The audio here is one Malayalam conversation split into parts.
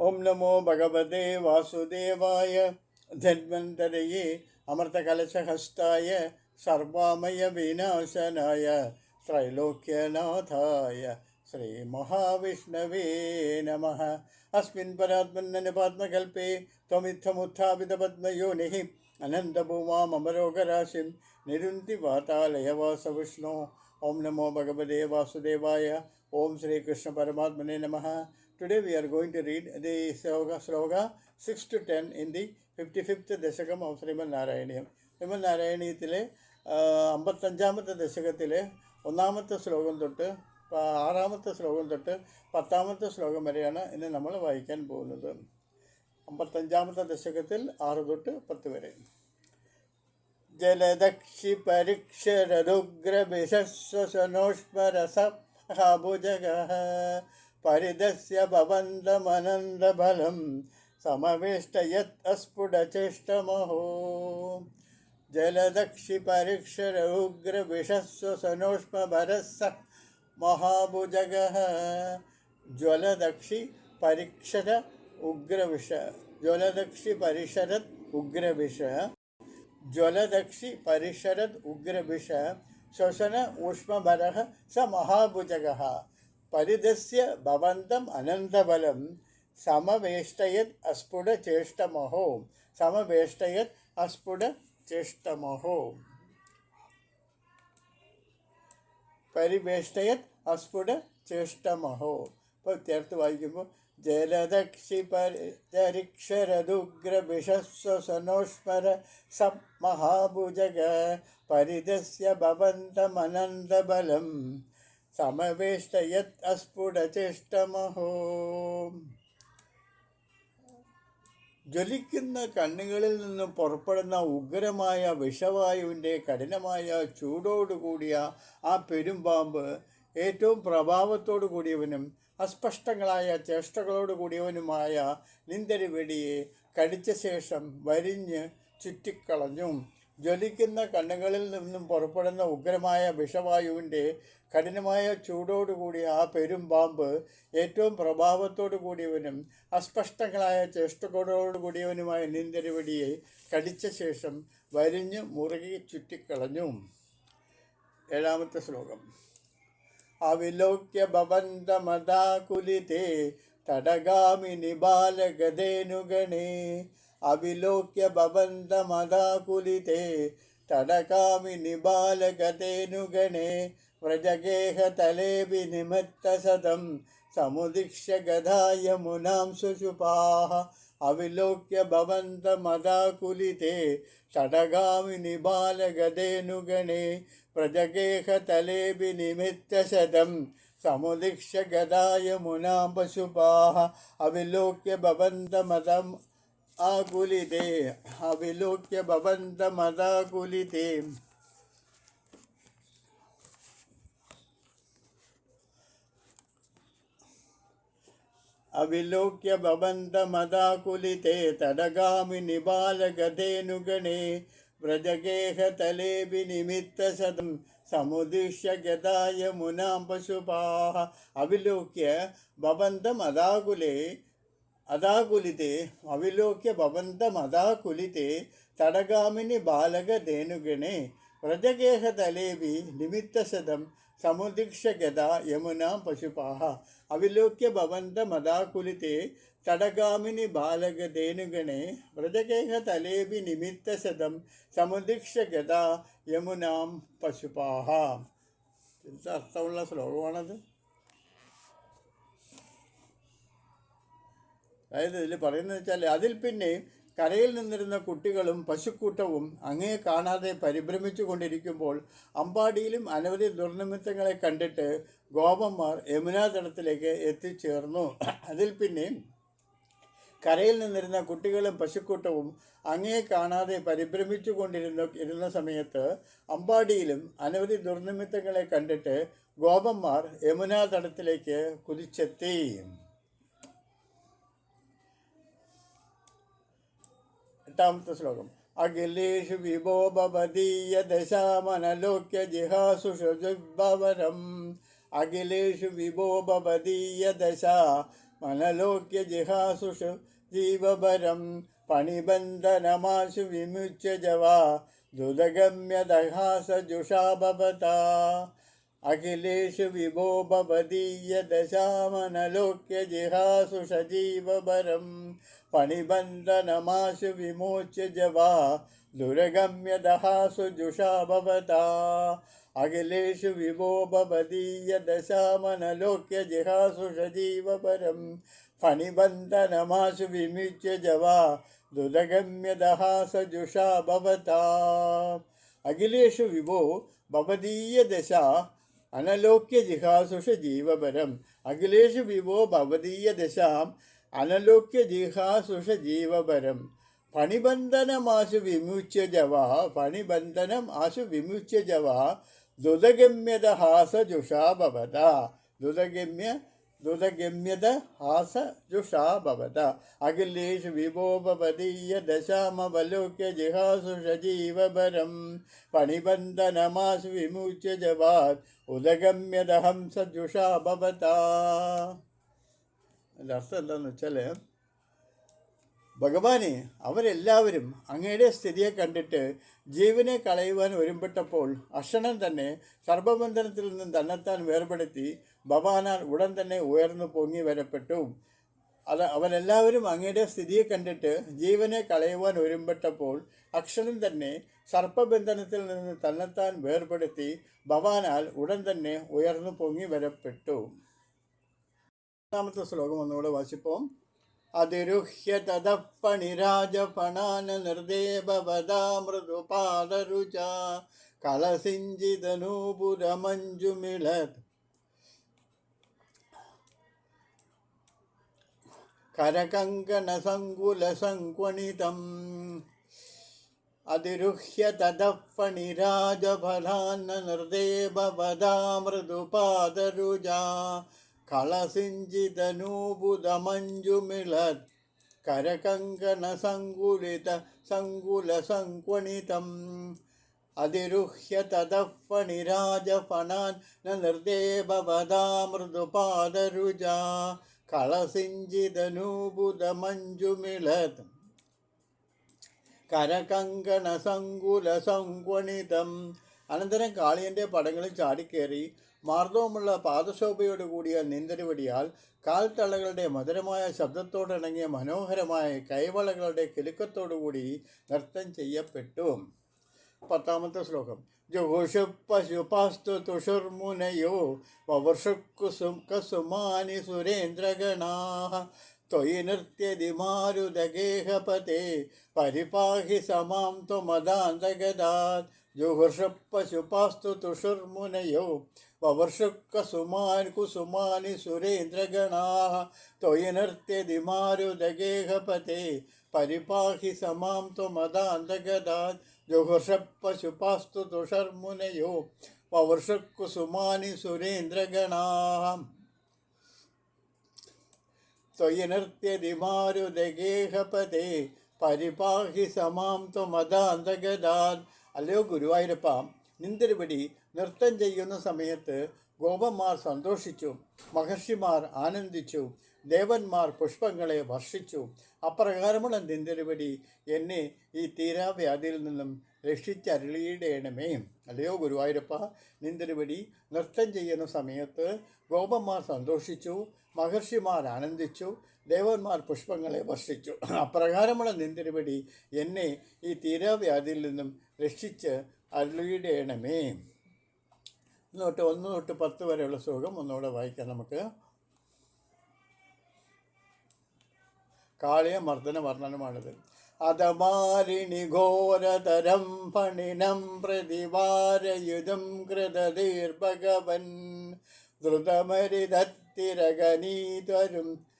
ओम नमो भगवते वासुदेवाय। धन्वन्तरये अमृतकलशहस्ताय सर्वामयविनाशनाय त्रैलोक्यनाथाय, श्रीमहाविष्णवे नमः। अस्मिन् परात्मन्नपात्मकल्पे त्वमित्थमुत्थापितपद्मयोनिः अनन्तभूमामरोगराशिं निरुन्ति वातालय वासविष्णो ॐ नमो भगवते वासुदेवाय। ॐ श्रीकृष्णपरमात्मने नमः। Today we are going to read the Sloga, sloga 6 to 10 in the 55th Dasakam of Shriman Narayaneeyam. Shriman നാരായണീയത്തിലെ അമ്പത്തഞ്ചാമത്തെ ദശകത്തിലെ ഒന്നാമത്തെ ശ്ലോകം തൊട്ട് ആറാമത്തെ ശ്ലോകം തൊട്ട് പത്താമത്തെ ശ്ലോകം വരെയാണ് ഇന്ന് നമ്മൾ വായിക്കാൻ പോകുന്നത്. അമ്പത്തഞ്ചാമത്തെ ദശകത്തിൽ ആറ് തൊട്ട് പത്ത് വരെ. ജലദക്ഷി പരിക്ഷരരുഗ്രവിശസ്വനോഷ്മരസഭുജഗ പരിദസ്യ ഭവന്തമനന്തബലം സമവേഷ്ടയത് അസ്ഫുടചേഷ്ടമഹോ ജലദക്ഷി പരിക്ഷരൗഗ്രവിഷസ്വസനോഷ്മഭരസ മഹാഭുജഗ ജ്വലദക്ഷി പരീക്ഷര ഉഗ്രവിഷ ജ്വലദക്ഷി പരിഷരത് ഉഗ്രവിഷ ജ്വലദക്ഷി പരിഷരത് ഉഗ്രവിഷ ശ്വസന ഊഷ്മഭര സ മഹാഭുജഗ പരിദസ്യ ഭവന്തം അനന്തബലം സമവേഷ്ടയത് അസ്ഫുട ചേഷ്ടമഹോ. സമവേഷ്ടയത് അസ്ഫുട ചേഷ്ടമഹോ. പരിവേഷ്ടയത് അസ്ഫുട ചേഷ്ടമഹോ. ഇപ്പോൾ ചേർത്ത് വായിക്കുമ്പോൾ ജലദക്ഷി പരിക്ഷരദുഗ്രവിഷസ്വസനോഷ്മര സ മഹാഭുജഗ പരിദസ്യ ഭവന്തമനന്തബലം സമവേഷ്ടയത് അസ്ഫുടചേഷ്ടമഹോ. ജ്വലിക്കുന്ന കണ്ണുകളിൽ നിന്നും പുറപ്പെടുന്ന ഉഗ്രമായ വിഷവായുവിന്റെ കഠിനമായ ചൂടോടുകൂടിയ ആ പെരുമ്പാമ്പ് ഏറ്റവും പ്രഭാവത്തോടു കൂടിയവനും അസ്പഷ്ടങ്ങളായ ചേഷ്ടകളോട് കൂടിയവനുമായ നിന്തരി വെടിയെ കടിച്ച ശേഷം വരിഞ്ഞ് ചുറ്റിക്കളഞ്ഞു. ജ്വലിക്കുന്ന കണ്ണുകളിൽ നിന്നും പുറപ്പെടുന്ന ഉഗ്രമായ വിഷവായുവിന്റെ കഠിനമായ ചൂടോടുകൂടിയ ആ പെരുമ്പാമ്പ് ഏറ്റവും പ്രഭാവത്തോടു കൂടിയവനും അസ്പഷ്ടങ്ങളായ ചേഷ്ടകോടോടു കൂടിയവനുമായ നീന്തരുവടിയെ കടിച്ച ശേഷം വരിഞ്ഞ് മുറുകി ചുറ്റിക്കളഞ്ഞു. ഏഴാമത്തെ ശ്ലോകം. അവിലോക്യ ഭവന്തമതാകുലിതേ തടകാമിനി ബാലഗതേനുഗണേ വ്രജഗേഹ തലേവി നിമത്തസതം സമുദിക്ഷ്യ ഗതായ മുനാം സുഷുപാഹ അവിലോക്യ ഭവന്തമതാകുലിതേ തടകാമിനി ബാലഗതേനുഗണേ പ്രജഗേഹ തലേബി നിമിത്തശതം സമുദിക്ഷ്യ ഗതായ മുനാം പശുപാഹ അവിലോക്യ ഭവന്തമതം ആകുലിതേ അവിലോക്യ ഭവന്തമതാകുലിതേ അവിലോക്യ ഭവന്തമതാകുലിതേ തടഗാമിനി ബാലഗതേനുഗണേ വ്രജഗേഹ തലേബി നിമിത്തശതം സമുദിഷ്യ ഗതായ മുനാം പശുപാഹ അവിലോക്യ ഭവന്തമതാകുലേ അതാകുലിതേ അവിലോക്യ ഭവന്തമതാകുലിതേ തടഗാമിനി ബാലകധേനുഗണേ വ്രജഗേഹ തലേബി നിമിത്തശതം സമുദിക്ഷ്യ ഗത യമുനാം പശുപാഹ. അവിലോക്യ ഭവന്തമതാകുലിതേ തടഗാമിനി ബാലകധേനുഗണേ വ്രജഗേഹ തലേബി നിമിത്തശതം സമുദിക്ഷ്യ ഗത യമുനാം പശുപാഹ. എന്താ അർത്ഥമുള്ള ശ്ലോകമാണത്? അതായത് ഇതിൽ പറയുന്നത് വെച്ചാൽ അതിൽ പിന്നെ കരയിൽ നിന്നിരുന്ന കുട്ടികളും പശുക്കൂട്ടവും അങ്ങേ കാണാതെ പരിഭ്രമിച്ചു കൊണ്ടിരിക്കുമ്പോൾ അമ്പാടിയിലും അനവധി ദുർനിമിത്തങ്ങളെ കണ്ടിട്ട് ഗോപന്മാർ യമുനാതടത്തിലേക്ക് എത്തിച്ചേർന്നു. അതിൽ പിന്നെ കരയിൽ നിന്നിരുന്ന കുട്ടികളും പശുക്കൂട്ടവും അങ്ങേ കാണാതെ പരിഭ്രമിച്ചു കൊണ്ടിരുന്ന ഇരുന്ന സമയത്ത് അമ്പാടിയിലും അനവധി ദുർനിമിത്തങ്ങളെ കണ്ടിട്ട് ഗോപന്മാർ യമുനാതടത്തിലേക്ക് കുതിച്ചെത്തി. എട്ടാമത്തെ ശ്ലോകം. അഖിലേഷു വിഭോ ഭവതീയ ദശാമനലോക്യ ജിഹാസുഷുഭവരം അഖിലേഷു വിഭോ ഭവതീയ ദശ മനലോക്യ ജിഹാസുഷു ജീവപരം പണിബന്ധനമാശു വിമുച്യ ജവാ ദുദഗമ്യദഹാസജുഷാഭവതാ അഖിലേഷു വിഭോ ഭവദീയദശാമനലോക്യ ജിഹാസു സജീവപരം പണിബന്ധനമാശു വിമോച്യ ജവാ ദുരഗമ്യദഹാസു ജുഷാഭവതാ അഖിലേഷു വിഭോ ഭവദീയദശാമനലോക്യ ജിഹാസു സജീവപരം ഫണിബന്ധനമാശു വിമുച്യ ജവാ ദുരഗമ്യദഹാസജുഷാ ഭവതാ. അഖിലേഷു വിഭോ ഭവദീയദശ അനലോക്യ ജിഹാസുഷ ജീവപരം അഖിലേഷു വിഭോ ഭവദീയദശാം അനലോക്യ ജിഹാസുഷ ജീവപരം. ഫണിബന്ധനമാശു വിമുച്യ ജവ പണിബന്ധനം ആശു വിമുച്യ ജവ ദുതഗമ്യത ഹാസ ജുഷാഭവത ദുതഗമ്യ ദുതഗമ്യത ഹാസ ജുഷാഭവത അഖിലേഷു വിഭോപതീയ ദശാമവലോക്യ ജിഹാസുഷ ജീവപരം. പണിബന്ധനമാശു വിമുച്യ ജവാത് ഉദഗമ്യത ഹംസ ഭവത. അതിന്റെ അർത്ഥം എന്താണെന്ന് വെച്ചാൽ ഭഗവാനെ അവരെല്ലാവരും അങ്ങയുടെ സ്ഥിതിയെ കണ്ടിട്ട് ജീവനെ കളയുവാൻ ഒരുമ്പെട്ടപ്പോൾ അക്ഷണം തന്നെ സർവബന്ധനത്തിൽ നിന്നും തന്നെത്താൻ വേർപെടുത്തി ഭവാനാൽ ഉടൻ തന്നെ ഉയർന്നു പൊങ്ങി വരപ്പെട്ടു. അത് അവരെല്ലാവരും അങ്ങയുടെ സ്ഥിതിയെ കണ്ടിട്ട് ജീവനെ കളയുവാൻ ഒരുമ്പെട്ടപ്പോൾ അക്ഷരം തന്നെ സർപ്പബന്ധനത്തിൽ നിന്ന് തന്നെത്താൻ വേർപെടുത്തി ഭവാനാൽ ഉടൻ തന്നെ ഉയർന്നു പൊങ്ങി വരപ്പെട്ടു. രണ്ടാമത്തെ ശ്ലോകം ഒന്നുകൂടെ വാശിപ്പോം അതിരുഹ്യ തതപ്പണിരാജപണാന നിർദേവതാ മൃദുപാദരുച കലസിഞ്ചിതനൂപുരമഞ്ജുമിളത്. കരകങ്കണസങ്കുലസങ്ക്വണിതം. അതിരുഹ്യ തദപ്പണിരാജഫലാന നിർദേവതാ മൃദുപാദരുജാ കളസിഞ്ചിതനൂപുതമഞ്ജുമിളത് കരകങ്കണസങ്കുലിത സങ്കുലസങ്ക്വണിതം. അതിരുഹ്യ തതഫണിരാജഫണാൻ നിർദേവവദാ മൃദുപാദരുജാ കളസിഞ്ചിതനൂപുതമഞ്ജുമിളത് കരകങ്കണസങ്കുലസങ്ക്വണിതം. അനന്തരം കാളിയന്റെ പടങ്ങളിൽ ചാടിക്കേറി മാർദ്ദവുമുള്ള പാദശോഭയോട് കൂടിയ നീന്തരുവടിയാൽ കാൽത്തളകളുടെ മധുരമായ ശബ്ദത്തോടിണങ്ങിയ മനോഹരമായ കൈവളകളുടെ കിലുക്കത്തോടുകൂടി നൃത്തം ചെയ്യപ്പെട്ടു. പത്താമത്തെ ശ്ലോകം. ജുഹുഷു പശുപാസ്തു തുഷുർമുനയോ വവർഷുക്കുസുമാനി സുരേന്ദ്രഗണാ ത്വയി നൃത്യതിമാരുദഗേഹപതേ പരിപാഹി സമാം ത്വമദാന്തഗതാത് ജുഹർഷപ്പശുപാസ്തു തുഷുർമുനയോ വവർഷുക്കസുമാൻ കുസുമാനി സുരേന്ദ്രഗണാ ത്വയി നൃത്യതി മാരുതഗേഹപതേ പരിപാഹി സമാം ത്വമദാന്തഗതാത് ജുഹർഷപ്പശുപാസ്തു തുഷർമുനയോ വവർഷക്കുസുമാനി സുരേന്ദ്രഗണാ ത്വയി നൃത്യതി മാരുതഗേഹപതേ പരിപാഹി സമാം ത്വമദാന്തഗതാത് അല്ലയോ ഗുരുവായൂരപ്പ നിന്തിരുപടി നൃത്തം ചെയ്യുന്ന സമയത്ത് ഗോപന്മാർ സന്തോഷിച്ചു മഹർഷിമാർ ആനന്ദിച്ചു ദേവന്മാർ പുഷ്പങ്ങളെ വർഷിച്ചു. അപ്രകാരമുള്ള നിന്തിരുപടി എന്നെ ഈ തീരാവ്യാധിയിൽ നിന്നും രക്ഷിച്ചരുളിയിടേണമേ. അല്ലയോ ഗുരുവായൂരപ്പ നിന്തിരുപടി നൃത്തം ചെയ്യുന്ന സമയത്ത് ഗോപന്മാർ സന്തോഷിച്ചു മഹർഷിമാർ ആനന്ദിച്ചു ദേവന്മാർ പുഷ്പങ്ങളെ വർഷിച്ചു അപ്രകാരമുള്ള നിന്തിരുപടി എന്നെ ഈ തീരാവ്യാധിയിൽ നിന്നും രക്ഷിച്ച് അരുളിയിടേണമേ. ഒന്ന് ഒന്ന് തൊട്ട് പത്ത് വരെയുള്ള സുഖം ഒന്നുകൂടെ വായിക്കാം നമുക്ക്. കാളിയ മർദ്ദന വർണനമാണിത്. അതമാരിണി ഘോരതരം പണിനം പ്രതിവാരയുധം കൃതീർഭഗവൻ ദ്രുതമരിതത്തിരകനീതരും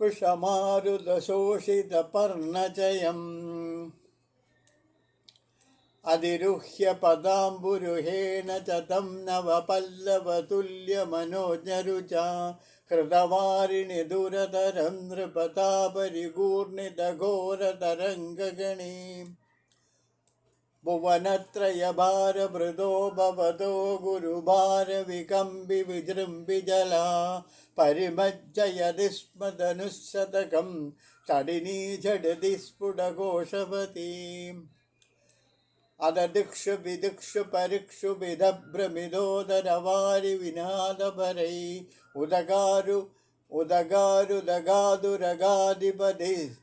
പുഷമാരുതശോഷിത പർണചയം അതിരുഹ്യ പദാംബുരുഹേണ ച തം നവപല്ലവതുല്യമനോജരുച ഹൃതവാരിണി ദുരതരം ഭുവനത്രയഭാരഭൃതോ ഭവതോ ഗുരുഭാരവികമ്പി വിജൃംബി ജലാ. പരിമജ്ജയതിസ്മതനുശതകം തടിനീ ജഡതി സ്ഫുടഘോഷവതീം. അതദിക്ഷു വിദിക്ഷു പരിക്ഷു വിധഭ്രമിതോദരവാരി വിനാദപരൈ. ഉദകാരു ഉദകാരുദഗാതുരഗാധിപതി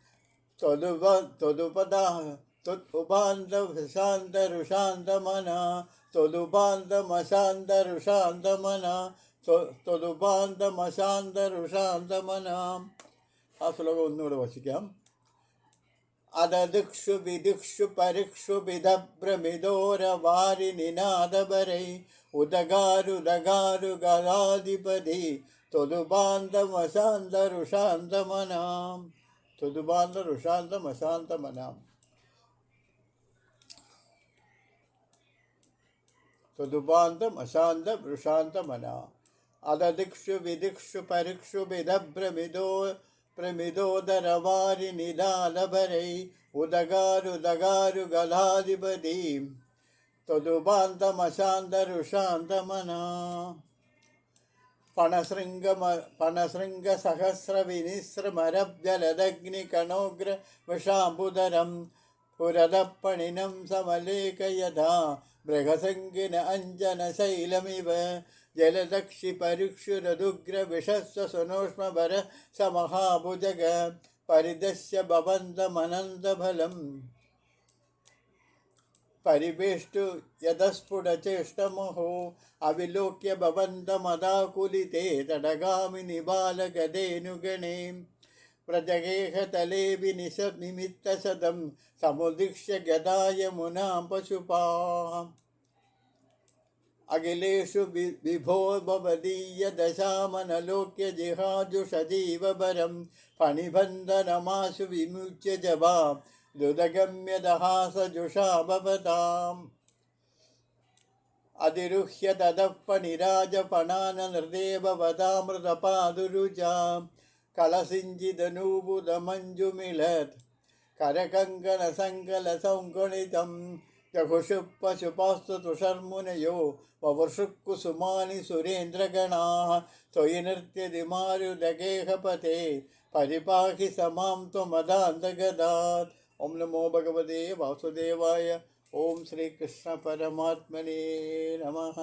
ത്വതുപ ത്വതുപദാ ತುದುಬಾಂಧವಿಷಾಂಧರುಷಾಂಧಮನ ತೊಲುಬಾಂಧಮಶಾಂಧರುಷಾಂಧಮನ ತೊಲುಬಾಂಧಮಶಾಂಧರುಷಾಂಧಮನ ಆ ಶ್ಲೋಕ ಒಂದು ನೋಡುವ ಸಿಕ್ಕಾಂ ಅದದಿಕ್ಷು ವಿದಿಕ್ಷು ಪರಿಕ್ಷು ವಿಧಭ್ರಮಿದೋರ ವಾರಿ ನಿನಾದಬರೈ ಉದಗಾರು ದಗಾರು ಗಲಾಧಿಪತಿ ತೊದುಬಾಂಧಮಶಾಂಧರುಷಾಂಧಮನ ತೊದುಬಾಂಧರುಷಾಂಧಮಶಾಂತಮನಾಂ ത്വതുപാന്തം അശാന്തം വൃഷാന്തമന അതദിക്ഷു വിദിക്ഷു പരിക്ഷു വിധഭ്രമിദോ പ്രമിദോദരവാരി നിദാലഭരൈ ഉദകാരുദകാരു ഗലാധിപതി ത്വതുപാന്തമശാന്തരുഷാന്തമന പണശൃംഗമ പണശൃംഗസഹസ്രവിനിസ്രമരബ്ജലദഗ്നികണോഗ്ര വിഷാംബുദരം पुरदप्पणिनं समलेखयधा मृगसङ्गिन अञ्जनशैलमिव जलदक्षिपरिक्षुरदुग्रविषस्वसुनोष्मभर महाभुजग परिदस्य भवन्दमनन्दफलम् परिवेष्टु यदस्फुटचेष्टमहो अविलोक्य भवन्तमदाकुलिते तडगामिनि बालगदेनुगणे വ്രജഗേഹതലേ വിനിശ നിമിത്തശതം സമുദിക്ഷ്യ ഗതായ മുനാം പശുപാം അഖിലേഷു വിഭോ ഭവദീയ ദശാമനലോക്യ ജിഹാജുഷജീവപരം ഫണിബന്ധനമാശു വിമുച്യ ജവാ ദ്രുതഗമ്യദഹാസജുഷാ ഭവതാം അതിരുഹ്യ തതപ്പണിരാജപണാന നൃദേവതാമൃതപാതുരുജാം കലസിഞ്ചിതനൂപുതമഞ്ജുമിളത് करकङ्कणसङ्कलसङ्गणितं जघुषु पशुपास्तु तुषर्मुनयो ववृषुकुसुमानि सुरेन्द्रगणाः त्वयि नृत्यदिमारुदगेहपते परिपाहि समां त्वमदान्तगदात् ॐ नमो भगवते वासुदेवाय ॐ श्रीकृष्णपरमात्मने नमः